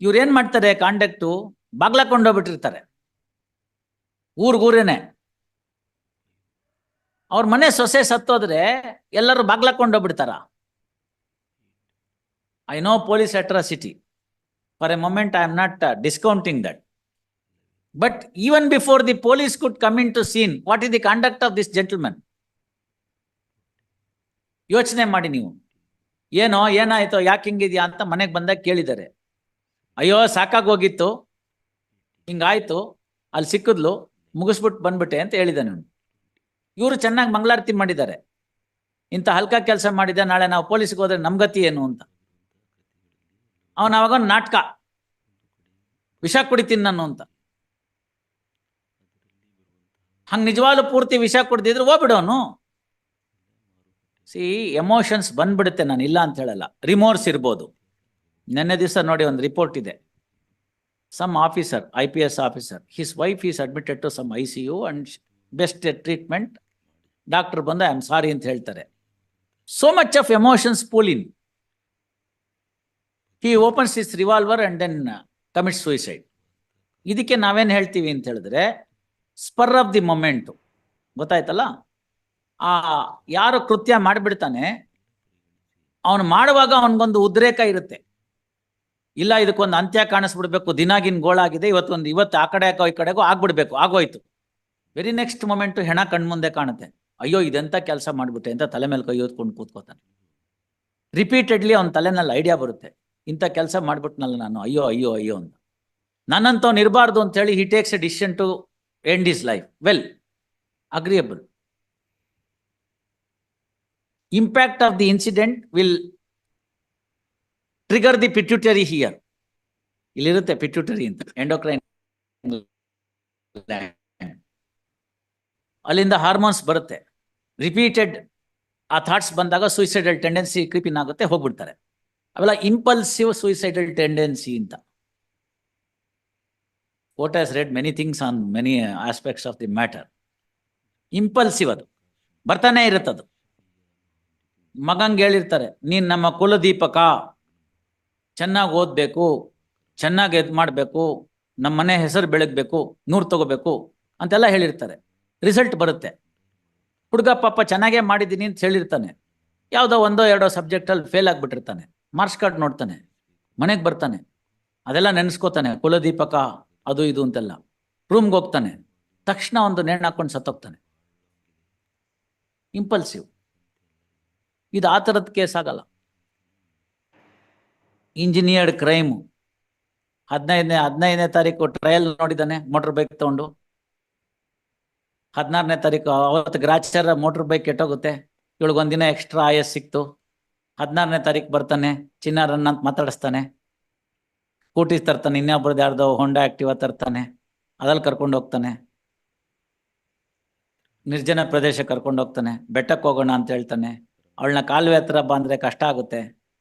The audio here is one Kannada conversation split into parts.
ಇವ್ರು ಏನ್ ಮಾಡ್ತಾರೆ ಕಾಂಡಕ್ಟು ಬಾಗ್ಲಾಕೊಂಡೋಗ್ಬಿಟ್ಟಿರ್ತಾರೆ ಊರ್ಗೂರೇನೆ ಅವ್ರ ಮನೆ ಸೊಸೆ ಸತ್ತೋದ್ರೆ ಎಲ್ಲರೂ ಬಾಗ್ಲಾಕೊಂಡೋಗ್ಬಿಡ್ತಾರ I know police atrocity for a moment I am not discounting that but even before the police could come in to scene what is the conduct of this gentleman ಯೋಚನೆ ಮಾಡಿ ನೀವು. ಏನೋ, ಏನಾಯ್ತೋ, ಯಾಕೆ ಹಿಂಗಿದ್ಯಾ ಅಂತ ಮನೆಗೆ ಬಂದಾಗ ಕೇಳಿದ್ದಾರೆ. ಅಯ್ಯೋ ಸಾಕಾಗೋಗಿತ್ತು ಹಿಂಗಾಯ್ತು. ಅಲ್ಲಿ ಸಿಕ್ಕಿದ್ಲು. ಮುಗಿಸ್ಬಿಟ್ಟು ಬಂದ್ಬಿಟ್ಟೆ ಅಂತ ಹೇಳಿದ್ದಾನೆ ಅವನು ಇವರು ಚೆನ್ನಾಗಿ ಮಂಗಳಾರತಿ ಮಾಡಿದ್ದಾರೆ. ಇಂಥ ಹಲ್ಕ ಕೆಲಸ ಮಾಡಿದ, ನಾಳೆ ನಾವು ಪೊಲೀಸ್ಗೆ ಹೋದ್ರೆ ನಮ್ಗತಿ ಏನು ಅಂತ. ಅವನ ಅವಾಗ ನಾಟಕ. ವಿಷ ಕುಡಿತೀನಿ ನಾನು ಅಂತ. ಹಂಗ ನಿಜವಾಗ್ಲೂ ಪೂರ್ತಿ ವಿಷ ಕುಡ್ದಿದ್ರು ಹೋಗ್ಬಿಡೋನು ಸಿ ಎಮೋಷನ್ಸ್ ಬಂದ್ಬಿಡುತ್ತೆ ನಾನು ಇಲ್ಲ ಅಂತ ಹೇಳಲ್ಲ. ರಿಮೋರ್ಸ್ ಇರ್ಬೋದು. ನೆನ್ನೆ ದಿವಸ ನೋಡಿ ಒಂದು ರಿಪೋರ್ಟ್ ಇದೆ. Some officer I P S officer his wife is admitted to some I C U and best treatment doctor ಬಂದು ಐ ಆಮ್ ಸಾರಿ ಅಂತ ಹೇಳ್ತಾರೆ. So much of emotions pool in he opens is revolver and then commit suicide ಇದಕ್ಕೆ ನಾವೇನು ಹೇಳ್ತೀವಿ ಅಂತ ಹೇಳಿದ್ರೆ ಸ್ಪರ್ ಆಫ್ ದಿ ಮೊಮೆಂಟು ಗೊತ್ತಾಯ್ತಲ್ಲ? ಆ, ಯಾರು ಕೃತ್ಯ ಮಾಡಿಬಿಡ್ತಾನೆ, ಅವನು ಮಾಡುವಾಗ ಅವನಿಗೊಂದು ಉದ್ರೇಕ ಇರುತ್ತೆ. ಇಲ್ಲ, ಇದಕ್ಕೊಂದು ಅಂತ್ಯ ಕಾಣಿಸ್ಬಿಡ್ಬೇಕು, ದಿನಾಗಿನ ಗೋಳಾಗಿದೆ ಇವತ್ತೊಂದು, ಇವತ್ತು ಆ ಕಡೆ ಈ ಕಡೆಗೂ ಆಗ್ಬಿಡ್ಬೇಕು, ಆಗೋಯ್ತು. ವೆರಿ ನೆಕ್ಸ್ಟ್ ಮೊಮೆಂಟು ಹೆಣ ಕಣ್ಮುಂದೆ ಕಾಣುತ್ತೆ. ಅಯ್ಯೋ, ಇದೆಂತ ಕೆಲಸ ಮಾಡ್ಬಿಟ್ಟೆ ಅಂತ ತಲೆ ಮೇಲೆ ಕೈ ಹೊತ್ಕೊಂಡು ಕೂತ್ಕೋತಾನೆ. ರಿಪೀಟೆಡ್ಲಿ ಅವ್ನ ತಲೆನಲ್ಲಿ ಐಡಿಯಾ ಬರುತ್ತೆ. ಇಂಥ ಕೆಲಸ ಮಾಡ್ಬಿಟ್ನಲ್ಲ ನಾನು, ಅಯ್ಯೋ ಅಯ್ಯೋ ಅಯ್ಯೋ ಅಂತ. ನನ್ನಂತವ್ನು ಇರಬಾರ್ದು ಅಂತ ಹೇಳಿ he takes a decision to end is life well agreeable impact of the incident will trigger the pituitary here. ಇಲ್ಲಿರುತ್ತೆ ಪಿಟ್ಯೂಟರಿ ಅಂತ. ಎಂಡೋಕ್ರೈನ್ ಅಲ್ಲಿಂದ ಹಾರ್ಮೋನ್ಸ್ ಬರುತ್ತೆ. ರಿಪೀಟೆಡ್ ಆ ಥಾಟ್ಸ್ ಬಂದಾಗ ಸೂಯಿಸೈಡಲ್ ಟೆಂಡೆನ್ಸಿ ಕ್ರಿಪಿನ್ ಆಗುತ್ತೆ, ಹೋಗ್ಬಿಡ್ತಾರೆ. ಅವೆಲ್ಲ ಇಂಪಲ್ಸಿವ್ ಸೂಯಿಸೈಡಲ್ ಟೆಂಡೆನ್ಸಿ ಅಂತ. What as read many things on many aspects of the matter impulsive ಅದು. ಬರ್ತಾನೆ ಇರುತ್ತದು. ಮಗಂಗೆ ಹೇಳಿರ್ತಾರೆ, ನೀನ್ ನಮ್ಮ ಕುಲದೀಪಕ ಚೆನ್ನಾಗಿ ಓದ್ಬೇಕು, ಚೆನ್ನಾಗಿ ಇದು ಮಾಡಬೇಕು ನಮ್ಮ ಮನೆ ಹೆಸರು ಬೆಳಗ್ಬೇಕು ನೂರು ತಗೋಬೇಕು ಅಂತೆಲ್ಲ ಹೇಳಿರ್ತಾರೆ. ರಿಸಲ್ಟ್ ಬರುತ್ತೆ. ಹುಡುಗ ಪಾಪ ಚೆನ್ನಾಗೇ ಮಾಡಿದ್ದೀನಿ ಅಂತ ಹೇಳಿರ್ತಾನೆ. ಯಾವುದೋ ಒಂದೋ ಎರಡೋ ಸಬ್ಜೆಕ್ಟಲ್ಲಿ ಫೇಲ್ ಆಗಿಬಿಟ್ಟಿರ್ತಾನೆ. ಮಾರ್ಕ್ಸ್ ಕಾರ್ಡ್ ನೋಡ್ತಾನೆ. ಮನೆಗೆ ಬರ್ತಾನೆ. ಅದೆಲ್ಲ ನೆನೆಸ್ಕೋತಾನೆ, ಕುಲದೀಪಕ, ಅದು ಇದು ಅಂತೆಲ್ಲ. ರೂಮ್ಗೆ ಹೋಗ್ತಾನೆ. ತಕ್ಷಣ ಒಂದು ನೇಣು ಹಾಕೊಂಡು ಸತ್ತೋಗ್ತಾನೆ. ಇಂಪಲ್ಸಿವ್. ಇದು ಆ ಥರದ ಕೇಸ್ ಆಗಲ್ಲ. ಇಂಜಿನಿಯರ್ಡ್ ಕ್ರೈಮ್ ಹದಿನೈದನೇ ಹದಿನೈದನೇ ತಾರೀಕು ಟ್ರಯಲ್ ನೋಡಿದ್ದಾನೆ ಮೋಟರ್ ಬೈಕ್ ತಗೊಂಡು. ಹದಿನಾರನೇ ತಾರೀಕು, ಅವತ್ತು ಗ್ರಾಚಾರ ಮೋಟರ್ ಬೈಕ್ ಕೆಟ್ಟೋಗುತ್ತೆ. ಇವಳಿಗೊಂದಿನ ಎಕ್ಸ್ಟ್ರಾ ಆಯಸ್ ಸಿಕ್ತು. ಹದಿನಾರನೇ ತಾರೀಕು ಬರ್ತಾನೆ ಚಿನ್ನಾರನ್ನ ಅಂತ ಮಾತಾಡಿಸ್ತಾನೆ. ಸ್ಕೂಟಿ ತರ್ತಾನೆ, ಇನ್ನೊಬ್ರದ್ದು ಯಾರ್ದೋ ಹೊಂಡಾ ಆಕ್ಟಿವಾ ತರ್ತಾನೆ. ಅದ್ರಲ್ಲಿ ಕರ್ಕೊಂಡು ಹೋಗ್ತಾನೆ. ನಿರ್ಜನ ಪ್ರದೇಶ ಕರ್ಕೊಂಡು ಹೋಗ್ತಾನೆ. ಬೆಟ್ಟಕ್ಕೆ ಹೋಗೋಣ ಅಂತ ಹೇಳ್ತಾನೆ. ಅವಳನ್ನ ಕಾಲುವೆ ಹತ್ರ ಬಂದ್ರೆ ಕಷ್ಟ ಆಗುತ್ತೆ.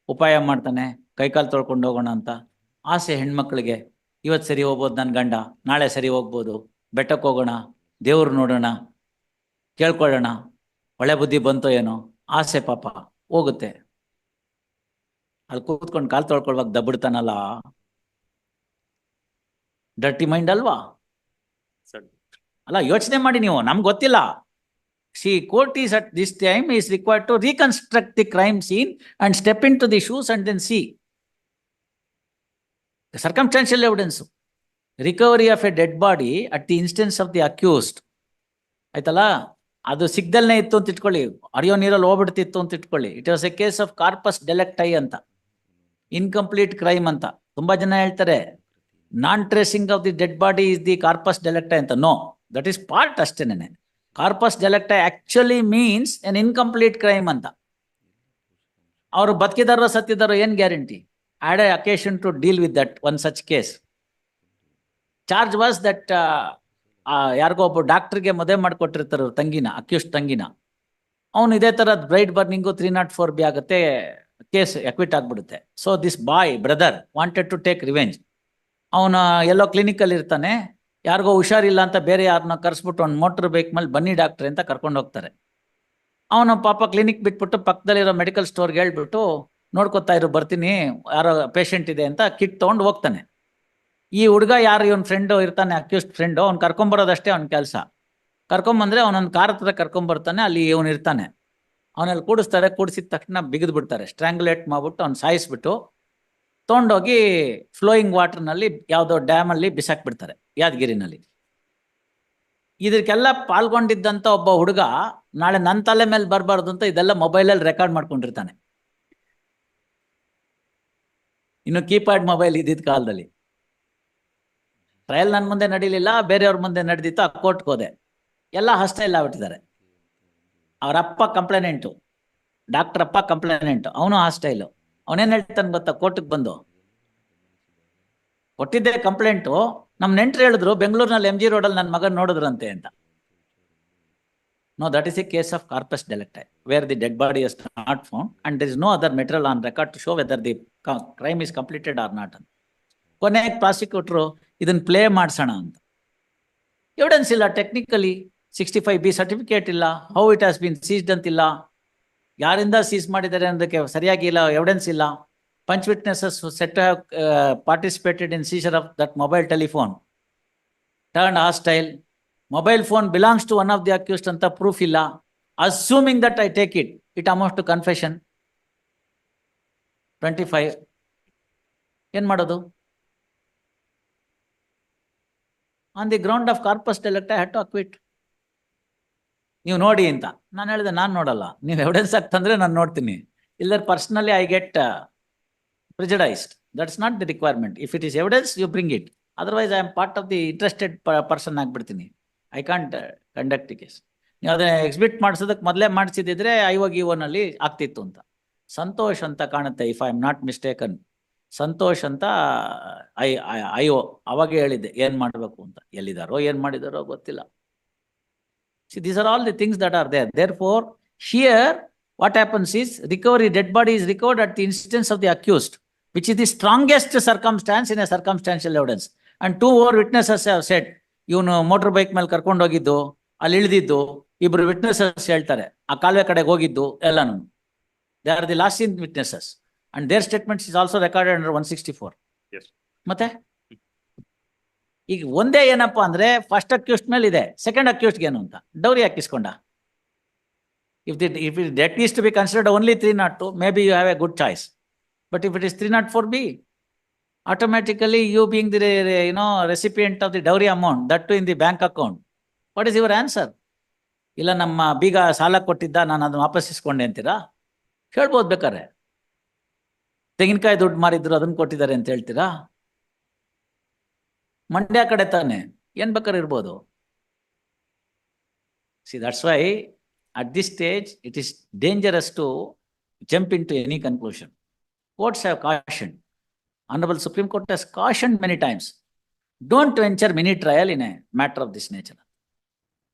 ಉಪಾಯ ಮಾಡ್ತಾನೆ. ಕೈಕಾಲು ತೊಳ್ಕೊಂಡು ಹೋಗೋಣ ಅಂತ ಆಸೆ ಹೆಣ್ಮಕ್ಳಿಗೆ ಇವತ್ತು ಸರಿ ಹೋಗ್ಬೋದು ನನ್ನ ಗಂಡ ನಾಳೆ ಸರಿ ಹೋಗ್ಬೋದು ಬೆಟ್ಟಕ್ಕೆ ಹೋಗೋಣ ದೇವ್ರು ನೋಡೋಣ ಕೇಳ್ಕೊಳ್ಳೋಣ ಒಳ್ಳೆ ಬುದ್ಧಿ ಬಂತೋ ಏನೋ? ಆಸೆ ಪಾಪ ಹೋಗುತ್ತೆ. ಅಲ್ಲಿ ಕೂತ್ಕೊಂಡು ಕಾಲು ತೊಳ್ಕೊಳ್ವಾಗ ದಬ್ಬಿಡ್ತಾನಲ್ಲ? ಡರ್ಟಿ ಮೈಂಡ್ ಅಲ್ವಾ? ಅಲ್ಲ ಯೋಚನೆ ಮಾಡಿ ನೀವು ನಮ್ಗೆ ಗೊತ್ತಿಲ್ಲ. See court is at this time is required to reconstruct the crime scene and step in to the shoes and then see circumstantial evidence recovery of a dead body at the instance of the accused ಆಯ್ತಲ್ಲ? ಅದು ಸಿಗ್ದಲ್ನೇ ಇತ್ತು ಅಂತ ಇಟ್ಕೊಳ್ಳಿ. ಅರಿಯೋ ನೀರಲ್ಲಿ ಹೋಗ್ಬಿಡ್ತಿತ್ತು ಅಂತ ಇಟ್ಕೊಳ್ಳಿ. It was a case of corpus delicti ಅಂತ. ಇನ್ಕಂಪ್ಲೀಟ್ ಕ್ರೈಮ್ ಅಂತ. ತುಂಬಾ ಜನ ಹೇಳ್ತಾರೆ non tracing of the dead body is the corpus delicti ಅಂತ. ನೋ ದಟ್ ಈಸ್ ಪಾರ್ಟ್ ಅಷ್ಟೇನೆ corpus delicti actually means an incomplete crime ಅಂತ. ಅವರು ಬದುಕಿದಾರೋ ಸತ್ತಿದಾರೋ ಏನ್ guarantee? Had a occasion to deal with that one such case charge was that ಯಾರಿಗೋ ಒಬ್ಬ ಡಾಕ್ಟರ್ಗೆ ಮದುವೆ ಮಾಡಿಕೊಟ್ಟಿರ್ತಾರೆ ತಂಗಿನ ಅಕ್ಯೂಸ್ಟ್ ತಂಗಿನ. ಅವನು ಇದೇ ಥರದ್ bride burning three not four B ಆಗುತ್ತೆ ಕೇಸ್ ಎಕ್ವಿಟ್ ಆಗಿಬಿಡುತ್ತೆ. So this boy brother wanted to take revenge ಅವನ ಎಲ್ಲೋ ಕ್ಲಿನಿಕಲ್ಲಿ ಇರ್ತಾನೆ, ಯಾರಿಗೋ ಹುಷಾರಿಲ್ಲ ಅಂತ ಬೇರೆ ಯಾರನ್ನ ಕರೆಸ್ಬಿಟ್ಟು ಒಂದು ಮೋಟ್ರ್ ಬೈಕ್ ಮೇಲೆ ಬನ್ನಿ ಡಾಕ್ಟ್ರೆ ಅಂತ ಕರ್ಕೊಂಡು ಹೋಗ್ತಾರೆ. ಅವನು ಪಾಪ ಕ್ಲಿನಿಕ್ ಬಿಟ್ಬಿಟ್ಟು ಪಕ್ಕದಲ್ಲಿರೋ ಮೆಡಿಕಲ್ ಸ್ಟೋರ್ಗೆ ಹೇಳ್ಬಿಟ್ಟು ನೋಡ್ಕೊತಾ ಇರು, ಬರ್ತೀನಿ, ಯಾರೋ ಪೇಷಂಟ್ ಇದೆ ಅಂತ ಕಿಟ್ ತೊಗೊಂಡು ಹೋಗ್ತಾನೆ. ಈ ಹುಡುಗ ಯಾರು, ಇವನ್ ಫ್ರೆಂಡು ಇರ್ತಾನೆ ಅಕ್ಯೂಸ್ಟ್ ಫ್ರೆಂಡು ಅವ್ನು ಕರ್ಕೊಂಬರೋದಷ್ಟೇ ಅವ್ನ ಕೆಲಸ. ಕರ್ಕೊಂಬಂದ್ರೆ ಅವನೊಂದು ಕಾರ್ ಹತ್ರ ಕರ್ಕೊಂಬರ್ತಾನೆ ಅಲ್ಲಿ ಇವನು ಇರ್ತಾನೆ. ಅವನಲ್ಲಿ ಕೂಡಿಸ್ತಾರೆ, ಕೂಡಿಸಿದ ತಕ್ಷಣ ಬಿಗಿದು ಬಿಡ್ತಾರೆ. ಸ್ಟ್ರಾಂಗುಲೇಟ್ ಮಾಡ್ಬಿಟ್ಟು ಅವ್ನು ಸಾಯಿಸ್ಬಿಟ್ಟು ತೊಗೊಂಡೋಗಿ ಫ್ಲೋಯಿಂಗ್ ವಾಟರ್ನಲ್ಲಿ ಯಾವುದೋ ಡ್ಯಾಮಲ್ಲಿ ಬಿಸಾಕ್ಬಿಡ್ತಾರೆ ಯಾದಗಿರಿನಲ್ಲಿ. ಇದಕ್ಕೆಲ್ಲ ಪಾಲ್ಗೊಂಡಿದ್ದಂಥ ಒಬ್ಬ ಹುಡುಗ ನಾಳೆ ನನ್ನ ತಲೆ ಮೇಲೆ ಬರಬಾರ್ದು ಅಂತ ಇದೆಲ್ಲ ಮೊಬೈಲಲ್ಲಿ ರೆಕಾರ್ಡ್ ಮಾಡ್ಕೊಂಡಿರ್ತಾನೆ. ಇನ್ನು ಕೀಪ್ಯಾಡ್ ಮೊಬೈಲ್ ಇದ್ದಿದ್ದ ಕಾಲದಲ್ಲಿ. ಟ್ರಯಲ್ ನನ್ನ ಮುಂದೆ ನಡೀಲಿಲ್ಲ, ಬೇರೆಯವ್ರ ಮುಂದೆ ನಡೆದಿತ್ತು, ಆ ಕೋರ್ಟ್ಗೆ ಹೋದೆ. ಎಲ್ಲ ಹಸ್ಟೈಲ್ ಆಗ್ಬಿಟ್ಟಿದ್ದಾರೆ. ಅವರಪ್ಪ ಕಂಪ್ಲೇನೆಂಟು. ಡಾಕ್ಟರ್ ಅಪ್ಪ ಕಂಪ್ಲೇನೆಂಟು. ಅವನು ಹಾಸ್ಟೈಲು ಅವನೇನು ಹೇಳ್ತಾನೆ ಗೊತ್ತಾ? ಕೋರ್ಟಿಗೆ ಬಂದು. ಕೊಟ್ಟಿದ್ದೆ ಕಂಪ್ಲೇಂಟು. ನಮ್ಮ ನೆಂಟ್ರು ಹೇಳಿದ್ರು, ಬೆಂಗಳೂರಿನಲ್ಲಿ ಎಂ ಜಿ ರೋಡಲ್ಲಿ ನನ್ನ ಮಗನ ನೋಡಿದ್ರಂತೆ ಅಂತ. No that is a case of corpus delicti where the dead body is not found and is no other material on record to show whether the crime is completed or not ಅಂತ ಕೊನೆಗೆ ಪ್ರಾಸಿಕ್ಯೂಟ್ರು ಇದನ್ನ ಪ್ಲೇ ಮಾಡಿಸೋಣ ಅಂತ. ಎವಿಡೆನ್ಸ್ ಇಲ್ಲ technically sixty five B certificate ಇಲ್ಲ how it has been seized ಅಂತಿಲ್ಲ. ಯಾರಿಂದ ಸೀಸ್ ಮಾಡಿದ್ದಾರೆ ಅನ್ನೋದಕ್ಕೆ ಸರಿಯಾಗಿ ಇಲ್ಲ ಎವಿಡೆನ್ಸ್ ಇಲ್ಲ. Panch witnesses set participated in seizure of that mobile telephone turn hostile mobile phone belongs to one of the accused ಅಂತ ಪ್ರೂಫ್ ಇಲ್ಲ. Assuming that I take it it amount to confession twenty five. ಏನ್ ಮಾಡೋದು? On the ground of corpus delict I had to acquit ನೀವು ನೋಡಿ ಅಂತ. ನಾನು ಹೇಳಿದೆ, ನಾನು ನೋಡಲ್ಲ. ನೀವು ಎವಿಡೆನ್ಸ್ ಆಗ್ತಂದ್ರೆ ನಾನು ನೋಡ್ತೀನಿ. ಇಲ್ಲರ್ personally I get prejudiced that's not the requirement if it is evidence you bring it otherwise I am part of the interested person ಆಗ್ಬಿಡ್ತೀನಿ. I can't conduct case ನೀವು ಅದನ್ನ ಎಕ್ಸಿಬಿಟ್ ಮಾಡಿಸೋದಕ್ಕೆ ಮೊದಲೇ ಮಾಡಿಸಿದ್ರೆ ಐವಾಗ ಇವನಲ್ಲಿ ಆಗ್ತಿತ್ತು ಅಂತ. ಸಂತೋಷ್ ಅಂತ ಕಾಣುತ್ತೆ if I am not mistaken Santosh ಅಂತ ಐ ಐ ಓ ಅವಾಗ ಹೇಳಿದ್ದೆ ಏನ್ ಮಾಡಬೇಕು ಅಂತ ಎಲ್ಲಿದಾರೋ ಏನ್ ಮಾಡಿದಾರೋ ಗೊತ್ತಿಲ್ಲ see these are all the things that are there Therefore, here, what happens is recovery, dead body is recovered at the instance of the accused, which is the strongest circumstance in a circumstantial evidence. And two two witnesses have set ಇವನು ಮೋಟರ್ ಬೈಕ್ ಮೇಲೆ ಕರ್ಕೊಂಡು ಹೋಗಿದ್ದು ಅಲ್ಲಿ ಇಳಿದಿದ್ದು ಇಬ್ರು ವಿಟ್ನೆಸಸ್ ಹೇಳ್ತಾರೆ ಆ ಕಾಲುವೆ ಕಡೆಗೆ ಹೋಗಿದ್ದು ಎಲ್ಲಾನು they are the last in witnesses and their statements is also recorded under one sixty four. ಮತ್ತೆ? ಈಗ ಒಂದೇ ಏನಪ್ಪಾ ಅಂದ್ರೆ ಫಸ್ಟ್ ಅಕ್ಯೂಸ್ಟ್ ಮೇಲೆ ಇದೆ ಸೆಕೆಂಡ್ ಅಕ್ಯೂಸ್ಟ್ ಏನು ಅಂತ? Dowry ಹಾಕಿಸ್ಕೊಂಡ. If the if it that is to be considered only three not two may be you have a good choice but if it is three not four B automatically you being the you know recipient of the dowry amount that to in the bank account what is your answer ಇಲ್ಲ ನಮ್ಮ ಬೀಗ ಸಾಲ ಕೊಟ್ಟಿದ್ದ ನಾನು ಅದನ್ನು ವಾಪಸ್ ಇಸ್ಕೊಂಡೆ ಅಂತೀರಾ? ಹೇಳ್ಬೋದು ಬೇಕಾರೆ ತೆಂಗಿನಕಾಯಿ ದುಡ್ಡು ಮಾರಿದ್ರು ಅದನ್ನ ಕೊಟ್ಟಿದ್ದಾರೆ ಅಂತ ಹೇಳ್ತೀರಾ? ಮಂಡ್ಯ ಕಡೆ ತಾನೆ, ಏನ್ ಬೇಕಾದ್ರೆ ಇರ್ಬೋದು. See that's why at this stage it is dangerous to jump in to any conclusion courts have caution honourable supreme court has caution many times don't venture mini trial in a matter of this nature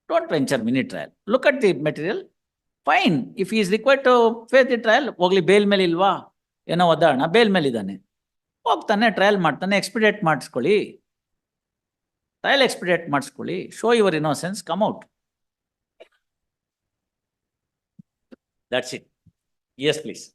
don't venture mini trial look at the material fine if is required to face the trial ಹೋಗ್ಲಿ ಬೇಲ್ ಮೇಲೆ ಇಲ್ವಾ? ಏನೋ ಒದ್ದಾಡೋಣ ಬೇಲ್ ಮೇಲೆ ಇದ್ದಾನೆ. ಹೋಗ್ತಾನೆ ಟ್ರಯಲ್ ಮಾಡ್ತಾನೆ ಎಕ್ಸ್ಪಿಡೇಟ್ ಮಾಡಿಸ್ಕೊಳ್ಳಿ. ಟ್ರಯಲ್ ಎಕ್ಸ್ಪಿಡೇಟ್ ಮಾಡಿಸ್ಕೊಳ್ಳಿ. Show your innocence come out that's it yes please